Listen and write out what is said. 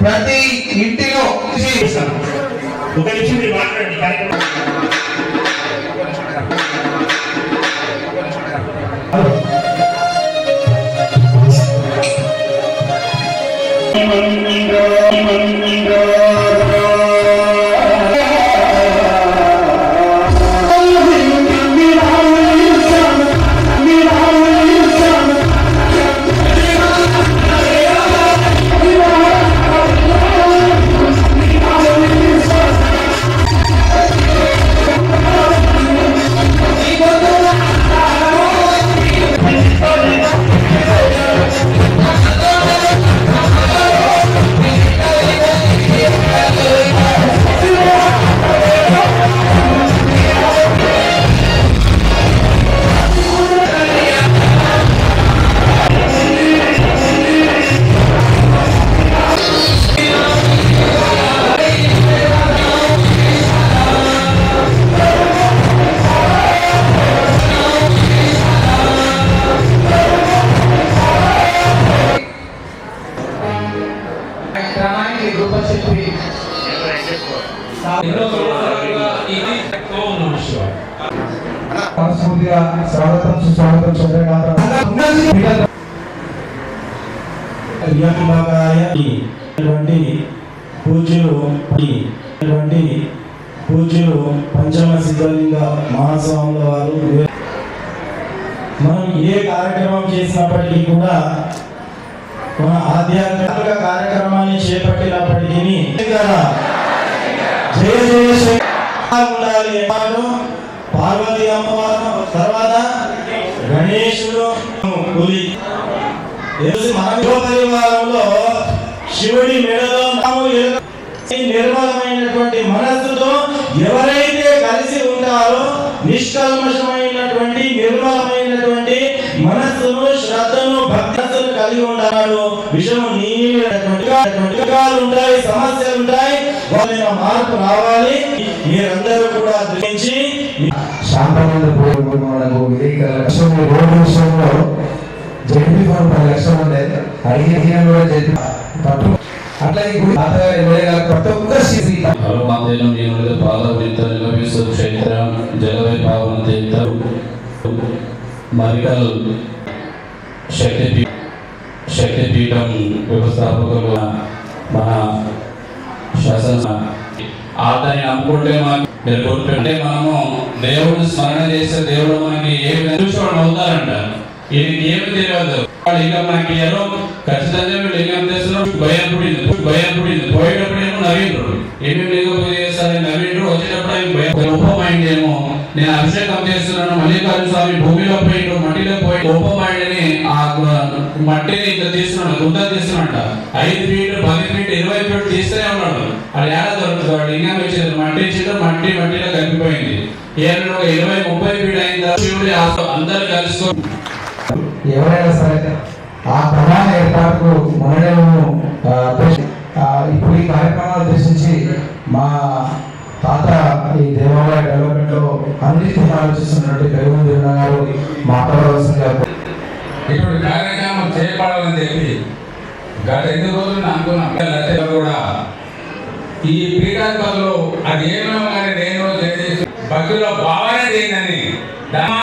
ప్రతి ఇంటిలో ఒక నిమిషం మాట్లాడండి. కార్యక్రమం மங்கா மங்கா మనస్ఫూర్తిగా స్వాగతం సుస్వాగతం చంద్రకాంత పంచమ సిద్ధలింగ మహాస్వాముల వారు మనం ఏ కార్యక్రమం చేసినప్పటికీ కూడా మన ఆధ్యాత్మిక కార్యక్రమాన్ని చేపట్టినప్పటికీ ఉండాలి పార్వతి అమ్మవారు తర్వాత గణేశుడు పులి పరివారంలో శివుడి మెడలో ఈ నిర్మలమైనటువంటి మనస్సుతో ఎవరైతే కలిసి ఉంటారో నిష్కల్మషమైన కలిగి ఉంటాడు విషము నీళ్ళటువంటి ఉంటాయి సమస్యలు ఉంటాయి. వాళ్ళ మార్పు రావాలి. మీరందరూ కూడా దృష్టించి శాంతమైన భూమి మనకు విలేక లక్ష్యం రోడ్డు విషయంలో జడ్పీ ఫండ్ పది లక్షలు ఉండేది అడిగిన కూడా జడ్పీ పట్టు. అట్లా ఈ గుడి తాతగారు ఎమ్మెల్యే గారు ప్రతి ఒక్క శ్రీ హనుమాతేనం జీవనద పాదవృత్త నిలవేశ క్షేత్ర జలవై పావన తీర్థ మరికల్ శక్తి శక్తిపీఠం వ్యవస్థాపకులు మన శాసన అతన్ని నమ్ముకుంటే మనకు మీరు మనము దేవుడు స్మరణ చేసే దేవుడు మనకి ఏ విధంగా అవుతారంట. ఇది ఏమి తెలియదు. వాళ్ళు లింగం మనకి ఎవరో ఖచ్చితంగా వీళ్ళు ఏం చేస్తున్నారు భయం పుడింది భయం పుడింది పోయేటప్పుడు ఏమో నవీంద్రు ఏమేమి లేకపోతే పూజ చేస్తారని వచ్చేటప్పుడు ఆయన భయం ఉపమైండ్ ఏమో. నేను అభిషేకం చేస్తున్నాను మల్లికార్జున స్వామి భూమిలో పోయిండు మట్టిలో పోయి ఉపమైండ్ అని మట్టిని ఇట్లా తీస్తున్నాడు గుంత తీస్తున్నాడు ఐదు ఫీట్ పది ఫీట్ ఇరవై ఫీట్ తీస్తూనే ఉన్నాడు. అది ఏడ దొరుకుతుంది వాడు లింగం ఇచ్చేది మట్టి ఇచ్చిండు మట్టి మట్టిలో కలిపిపోయింది ఏడు ఒక ఇరవై ముప్పై ఫీట్ అయిన శివుడి ఆస్తి అందరు కలుసుకో ఎవరైనా సరే ఆ ప్రధాన ఏర్పాటుకు మనము ఇప్పుడు ఈ కార్యక్రమాలు ఉద్దేశించి మా తాత ఈ దేవాలయ డెవలప్మెంట్లో అన్నిటికీ ఆలోచిస్తున్నట్టు పెరుగుమంది గారు మాట్లాడవలసిందిగా ఇప్పుడు కార్యక్రమం చేపడాలని చెప్పి గత ఎన్ని రోజులు అనుకున్నాం కూడా. ఈ పీఠాధిపతులు అది ఏమో కానీ నేను చేసి భక్తుల భావన ఏందని.